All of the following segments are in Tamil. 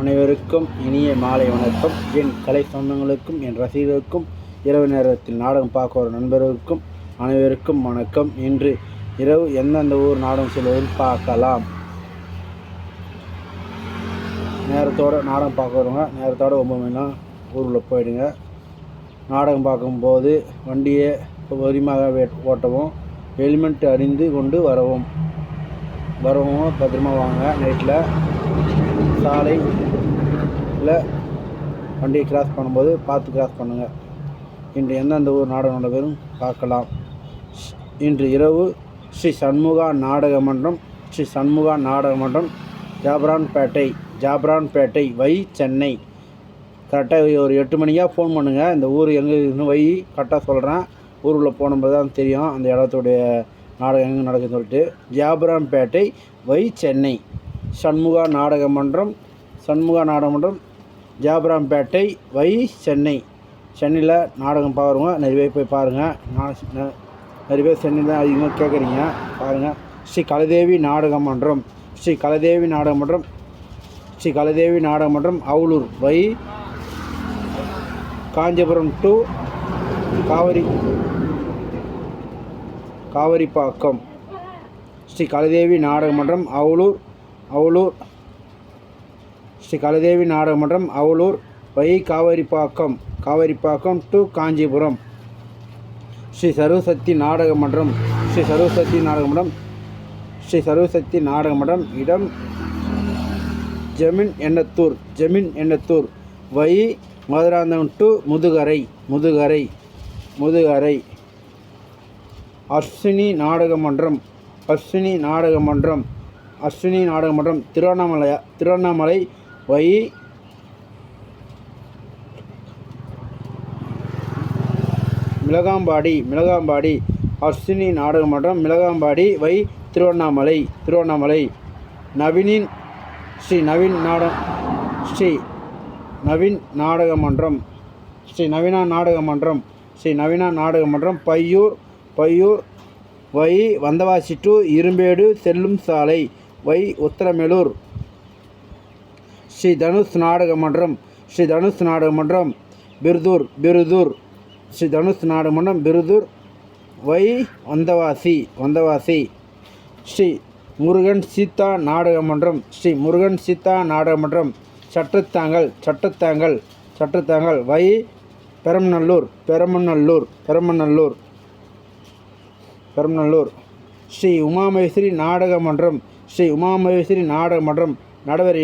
அனைவருக்கும் இனிய மாலை வணக்கம். என் கலை சொந்தங்களுக்கும் என் ரசிகர்களுக்கும் இரவு நேரத்தில் நாடகம் பார்க்க ஒரு நண்பர்களுக்கும் அனைவருக்கும் வணக்கம். இன்று இரவு எந்தெந்த ஊர் நாடகம் செல்வதில் பார்க்கலாம். நேரத்தோடு நாடகம் பார்க்குறவங்க நேரத்தோடு ஒம்பது மணிலாம் ஊருக்குள்ளே போயிடுங்க. நாடகம் பார்க்கும்போது வண்டியை பொறுமையாக ஓட்டவும் ஹெல்மெட் அணிந்து கொண்டு வரவும். வரவும் பத்திரமா வாங்க. நைட்டில் சாலையில் வண்டியை கிராஸ் பண்ணும்போது பார்த்து கிராஸ் பண்ணுங்கள் இன்று எந்தெந்த ஊர் நாடகம் நடைபெறும் பார்க்கலாம். இன்று இரவு ஸ்ரீ சண்முகா நாடக மன்றம் ஸ்ரீ சண்முகா நாடக மன்றம் ஜாபரான்பேட்டை ஜாபரான்பேட்டை வை சென்னை. கரெக்டாக ஒரு எட்டு மணிக்காக ஃபோன் பண்ணுங்கள் இந்த ஊர் எங்கே இருக்குன்னு வை கரெக்டாக சொல்கிறேன் ஊருக்குள்ளே போனபோது தான் தெரியும். அந்த இடத்துடைய நாடகம் எங்கே நடக்குதுன்னு சொல்லிட்டு. ஜாபரான்பேட்டை வை சென்னை. சண்முகா நாடக மன்றம் சண்முகா நாடகமன்றம் ஜாபராம்பேட்டை வை சென்னை. சென்னையில் நாடகம் பாருங்க நிறைய பேர் போய் பாருங்கள் நான் நிறைய பேர் சென்னையில் அதிகமாக கேட்குறீங்க. பாருங்கள் ஸ்ரீ கலதேவி நாடக மன்றம் ஸ்ரீ கலதேவி நாடக மன்றம் ஸ்ரீ கலதேவி நாடக மன்றம் அவுலூர் வை காஞ்சிபுரம் டு காவிரி காவிரிப்பாக்கம். ஸ்ரீ கலதேவி நாடக மன்றம் அவுலூர் அவுலூர் ஸ்ரீ கலதேவி நாடகமன்றம் மன்றம் வை காவேரிப்பாக்கம் காவேரிப்பாக்கம் டு காஞ்சிபுரம். ஸ்ரீ சர்வசக்தி நாடக மன்றம் ஸ்ரீ சர்வசக்தி நாடகமன்றம் ஸ்ரீ சர்வசக்தி நாடக மன்றம் இடம் ஜமீன் எண்ணத்தூர் ஜமீன் எண்ணத்தூர் வை மதுராந்தகம் டு முதுகரை முதுகரை முதுகரை. அஸ்வினி நாடக மன்றம் அஸ்வினி நாடக மன்றம் அஸ்வினி நாடக மன்றம் திருவண்ணாமலை திருவண்ணாமலை வை மிளகாம்பாடி மிளகாம்பாடி அஸ்வினி நாடகமன்றம் மிளகாம்பாடி வை திருவண்ணாமலை திருவண்ணாமலை. நவீனின் ஸ்ரீ நவீன் நாட ஸ்ரீ நவீன் நாடக மன்றம் ஸ்ரீ நவீனா நாடக மன்றம் ஸ்ரீ நவீனா நாடக மன்றம் பையூர் பையூர் வை வந்தவாசி டு இரும்பேடு செல்லும் சாலை வை உத்தரமேலூர். ஸ்ரீ தனுஷ் நாடக மன்றம் ஸ்ரீ தனுஷ் நாடக மன்றம் பிருதூர் பிருதூர் ஸ்ரீ தனுஷ் நாடக மன்றம் பிருதூர் வை வந்தவாசி வந்தவாசி. ஸ்ரீ முருகன் சீதா நாடக மன்றம் ஸ்ரீ முருகன் சீதா நாடக மன்றம் சட்டத்தாங்கல் சட்டத்தாங்கல் சட்டத்தாங்கல் வை பெரம்பநல்லூர் பெரம்பநல்லூர் பெரம்பநல்லூர் பெரம்பநல்லூர். ஸ்ரீ உமாமகேஸ்வரி நாடக மன்றம் ஸ்ரீ உமாமகேஸ்வரி நாடக மன்றம் நடுவர்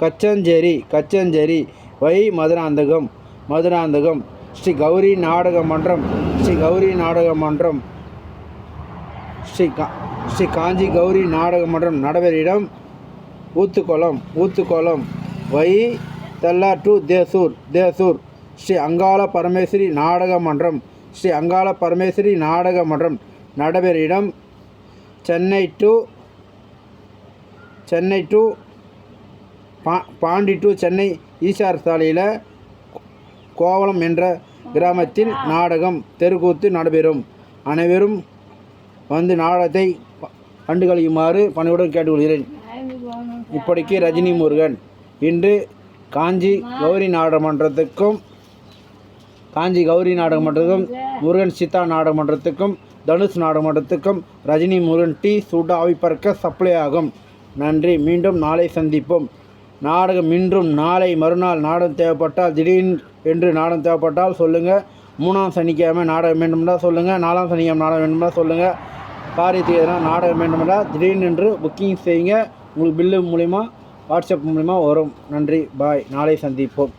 கச்சஞ்சேரி கச்சஞ்சேரி வை மதுராந்தகம் மதுராந்தகம். ஸ்ரீ கௌரி நாடக மன்றம் ஸ்ரீ கௌரி நாடக மன்றம். ஸ்ரீ கா ஸ்ரீ காஞ்சி கௌரி நாடக மன்றம் நடவரிடம் இடம் Oothukulam ஊத்துக்குளம். Via Thella to Desur Desur. Sri Angala Parameswari நாடக மன்றம் ஸ்ரீ அங்காள பரமேஸ்வரி நாடக மன்றம் நடவரிடம் இடம் சென்னை டு சென்னை டு பா பாண்டி டு சென்னை ஈசார் சாலையில் கோவளம் என்ற கிராமத்தில் நாடகம் தெருக்கூத்து நடைபெறும். அனைவரும் வந்து நாடகத்தை ப- கண்டுகளிக்குமாறு பணியுடன் கேட்டுக்கொள்கிறேன். இப்படிக்கு ரஜினி முருகன் இன்று காஞ்சி கௌரி நாடகமன்றத்துக்கும் காஞ்சி கௌரி நாடகமன்றத்துக்கும் முருகன் சீதா நாடகமன்றத்துக்கும் தனுஷ் நாடகமன்றத்துக்கும் ரஜினி முருகன் டி சூடா பறக்க சப்ளை ஆகும். நன்றி. மீண்டும் நாளை சந்திப்போம். நாடகம் இன்றும் நாளை மறுநாள் நாடகம் தேவைப்பட்டால் திடீர் என்று நாடகம் தேவைப்பட்டால் சொல்லுங்கள் மூணாம் சனிக்கிழமை நாடகம் வேண்டும்னா சொல்லுங்கள் நாலாம் சனிக்கிழமை நாடகம் வேண்டும்னா சொல்லுங்கள் காரியத்துக்கு எதனா நாடகம் வேண்டும்னா திடீர்னு என்று புக்கிங் செய்யுங்க. உங்களுக்கு பில்லு மூலிமா வாட்ஸ்அப் மூலிமா வரும். நன்றி பாய் நாளை சந்திப்போம்.